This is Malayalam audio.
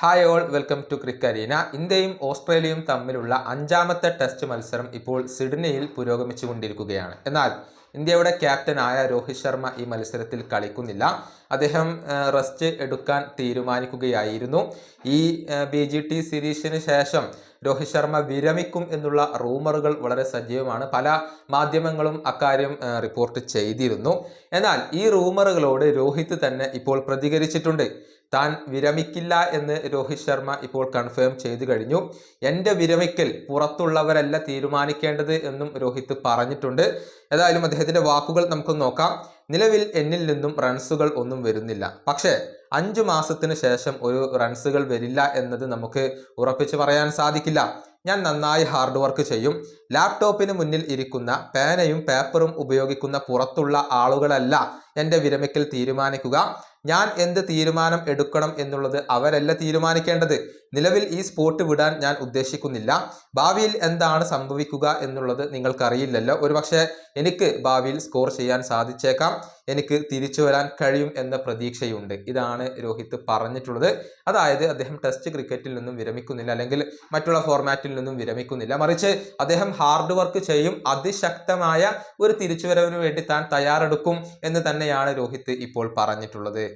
ഹായ് ഓൾ വെൽക്കം ടു ക്രിക്കരീന ഇന്ത്യയും ഓസ്ട്രേലിയയും തമ്മിലുള്ള അഞ്ചാമത്തെ ടെസ്റ്റ് മത്സരം ഇപ്പോൾ സിഡ്നിയിൽ പുരോഗമിച്ചുകൊണ്ടിരിക്കുകയാണ്. എന്നാൽ ഇന്ത്യയുടെ ക്യാപ്റ്റനായ രോഹിത് ശർമ്മ ഈ മത്സരത്തിൽ കളിക്കുന്നില്ല. അദ്ദേഹം റെസ്റ്റ് എടുക്കാൻ തീരുമാനിക്കുകയായിരുന്നു. ഈ ബി ജി ടി സീരീസിന് ശേഷം രോഹിത് ശർമ്മ വിരമിക്കും എന്നുള്ള റൂമറുകൾ വളരെ സജീവമാണ്. പല മാധ്യമങ്ങളും അക്കാര്യം റിപ്പോർട്ട് ചെയ്തിരുന്നു. എന്നാൽ ഈ റൂമറുകളോട് രോഹിത് തന്നെ ഇപ്പോൾ പ്രതികരിച്ചിട്ടുണ്ട്. താൻ വിരമിക്കില്ല എന്ന് രോഹിത് ശർമ്മ ഇപ്പോൾ കൺഫേം ചെയ്തു കഴിഞ്ഞു. എന്റെ വിരമിക്കൽ പുറത്തുള്ളവരല്ല തീരുമാനിക്കേണ്ടത് എന്നും രോഹിത് പറഞ്ഞിട്ടുണ്ട്. ഏതായാലും അദ്ദേഹത്തിന്റെ വാക്കുകൾ നമുക്ക് നോക്കാം. നിലവിൽ എന്നിൽ നിന്നും റൺസുകൾ ഒന്നും വരുന്നില്ല. പക്ഷേ അഞ്ചു മാസത്തിന് ശേഷം ഒരു റൺസുകൾ വരില്ല എന്നത് നമുക്ക് ഉറപ്പിച്ച് പറയാൻ സാധിക്കില്ല. ഞാൻ നന്നായി ഹാർഡ് വർക്ക് ചെയ്യും. ലാപ്ടോപ്പിന് മുന്നിൽ ഇരിക്കുന്ന പേനയും പേപ്പറും ഉപയോഗിക്കുന്ന പുറത്തുള്ള ആളുകളല്ല എന്റെ വിരമിക്കൽ തീരുമാനിക്കുക. ഞാൻ എന്ത് തീരുമാനം എടുക്കണം എന്നുള്ളത് അവരല്ല തീരുമാനിക്കേണ്ടത്. നിലവിൽ ഈ സ്പോട്ട് വിടാൻ ഞാൻ ഉദ്ദേശിക്കുന്നില്ല. ഭാവിയിൽ എന്താണ് സംഭവിക്കുക എന്നുള്ളത് നിങ്ങൾക്കറിയില്ലല്ലോ. ഒരുപക്ഷെ എനിക്ക് ഭാവിയിൽ സ്കോർ ചെയ്യാൻ സാധിച്ചേക്കാം. എനിക്ക് തിരിച്ചു വരാൻ കഴിയും എന്ന പ്രതീക്ഷയുണ്ട്. ഇതാണ് രോഹിത് പറഞ്ഞിട്ടുള്ളത്. അതായത് അദ്ദേഹം ടെസ്റ്റ് ക്രിക്കറ്റിൽ നിന്നും വിരമിക്കുന്നില്ല. അല്ലെങ്കിൽ മറ്റുള്ള ഫോർമാറ്റിൽ നിന്നും വിരമിക്കുന്നില്ല. മറിച്ച് അദ്ദേഹം ഹാർഡ് വർക്ക് ചെയ്യും. അതിശക്തമായ ഒരു തിരിച്ചുവരവിന് വേണ്ടി താൻ തയ്യാറെടുക്കും എന്ന് തന്നെയാണ് രോഹിത് ഇപ്പോൾ പറഞ്ഞിട്ടുള്ളത്.